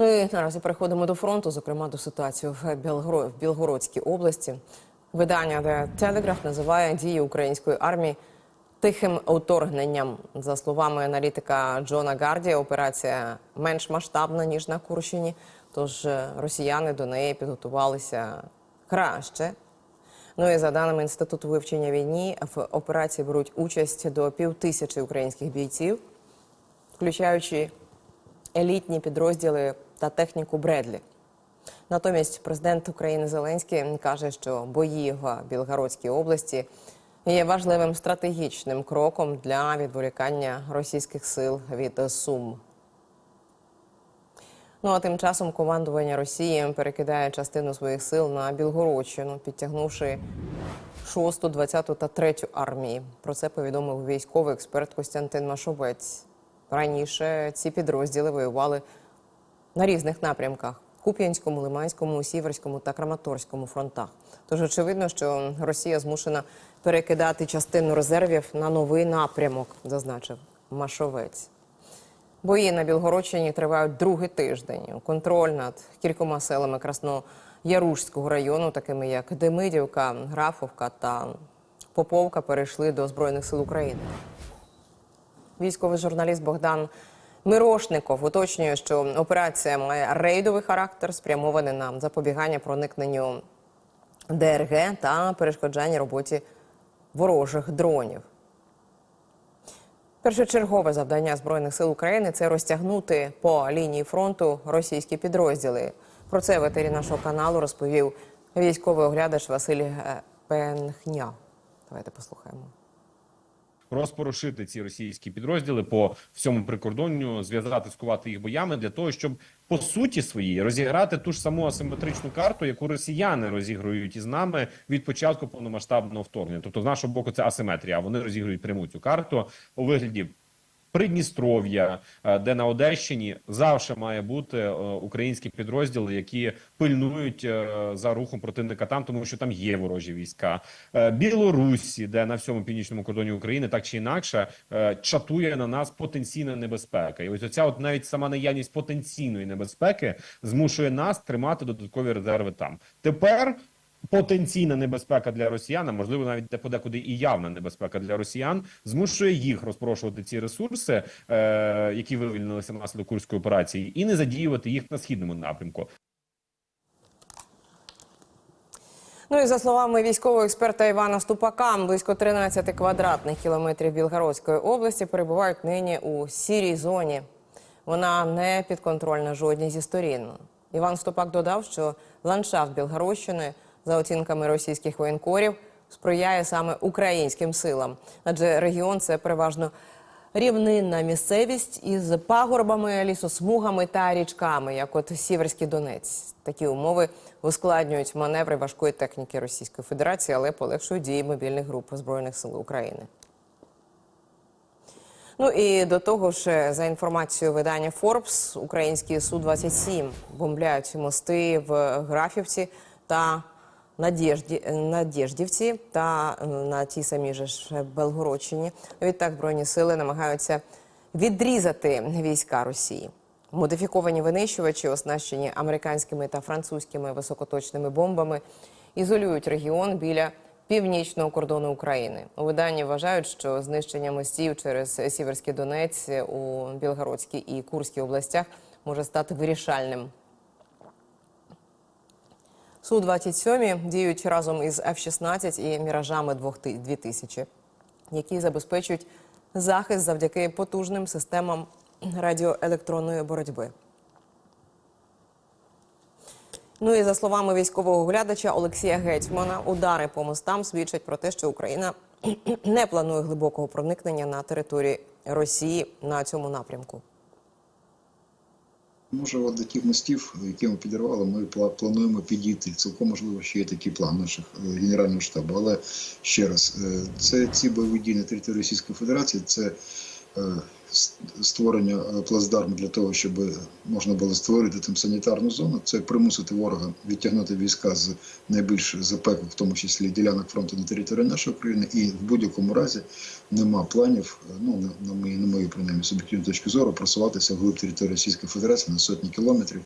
Ну і наразі переходимо до фронту, зокрема до ситуації в, Білгоро... в Білгородській області. Видання The Telegraph називає дії української армії тихим вторгненням. За словами аналітика Джона Гарді, операція менш масштабна ніж на Курщині. Тож е, росіяни до неї підготувалися краще. Ну і за даними інституту вивчення війни, в операції беруть участь до півтисячі українських бійців, включаючи елітні підрозділи та техніку Бредлі. Натомість президент України Зеленський каже, що бої в Білгородській області є важливим стратегічним кроком для відволікання російських сил від Сум. Ну а тим часом командування Росії перекидає частину своїх сил на Білгородщину, підтягнувши 6, 20 та 3 армії. Про це повідомив військовий експерт Костянтин Машовець. Раніше ці підрозділи воювали на різних напрямках: Куп'янському, Лиманському, Сіверському та Краматорському фронтах. Тож очевидно, що Росія змушена перекидати частину резервів на новий напрямок, зазначив Машовець. Бої на Білгородщині тривають другий тиждень. Контроль над кількома селами Краснояружського району, такими як Демидівка, Графовка та Поповка, перейшли до Збройних сил України. Військовий журналіст Богдан Мирошников уточнює, що операція має рейдовий характер, спрямований на запобігання проникненню ДРГ та перешкоджання роботі ворожих дронів. Першочергове завдання збройних сил України це розтягнути по лінії фронту російські підрозділи. Про це в етері нашого каналу розповів військовий оглядач Василь е, Пенхня. Давайте послухаємо. Розпорошити ці російські підрозділи по всьому прикордонню, зв'язати, скувати їх боями для того, щоб по суті своїй розіграти ту ж саму асиметричну карту, яку росіяни розігрують із нами від початку повномасштабного вторгнення. Тобто, з нашого боку, це асиметрія. Вони розігрують пряму цю карту у вигляді. Придністров'я, е, де на Одещині завжди має бути е, українські підрозділи, які пильнують е, за рухом противника там, тому що там є ворожі війська. Білорусі, де на всьому північному кордоні України так чи інакше чатує на нас потенційна небезпека, і ось оця от навіть сама наявність потенційної небезпеки змушує нас тримати додаткові резерви там. Тепер потенційна небезпека для росіян, а можливо, навіть де подекуди і явна небезпека для росіян, змушує їх розпорошувати ці ресурси, е, які вивільнилися внаслідок курської операції, і не задіювати їх на східному напрямку. Ну і за словами військового експерта Івана Ступака, близько 13 квадратних кілометрів Білгородської області перебувають нині у сірій зоні. Вона не підконтрольна жодній зі сторін. Іван Ступак додав, що ландшафт Білгородщини, за оцінками російських воєнкорів, сприяє саме українським силам, адже регіон це переважно рівнинна місцевість із пагорбами, лісосмугами та річками, як от Сіверський Донець. Такі умови ускладнюють маневри важкої техніки Російської Федерації, але полегшують дії мобільних груп збройних сил України. Ну і до того ж, за інформацією видання Forbes, українські су 27 бомбляють мости в Графівці та Надєжді, Надєждівці та на тій самій же ж Белгородщині. Відтак збройні сили намагаються відрізати війська Росії. Модифіковані винищувачі, оснащені американськими та французькими високоточними бомбами, ізолюють регіон біля північного кордону України. У виданні вважають, що знищення мостів через Сіверський Донець у Білгородській і Курській областях може стати вирішальним. Су-27 діють разом із F-16 і міражами 2000, які забезпечують захист завдяки потужним системам радіоелектронної боротьби. Ну і за словами військового оглядача Олексія Гетьмана, удари по мостам свідчать про те, що Україна не планує глибокого проникнення на території Росії на цьому напрямку. Може, от до тих мостів, які ми підірвали, ми плануємо підійти. Цілком можливо, ще є такий план наших е, генерального штабу. Але ще раз, е, це ці бойові дії на території Російської Федерації, це е, створення е, плацдарму для того, щоб можна було створити там санітарну зону, це примусити ворога відтягнути війська з найбільш запеклих, в тому числі ділянок фронту на території нашої країни, і в будь-якому разі нема планів, е, ну на, мою, на мою принаймні суб'єктивну точку зору, просуватися вглиб території Російської Федерації на сотні кілометрів.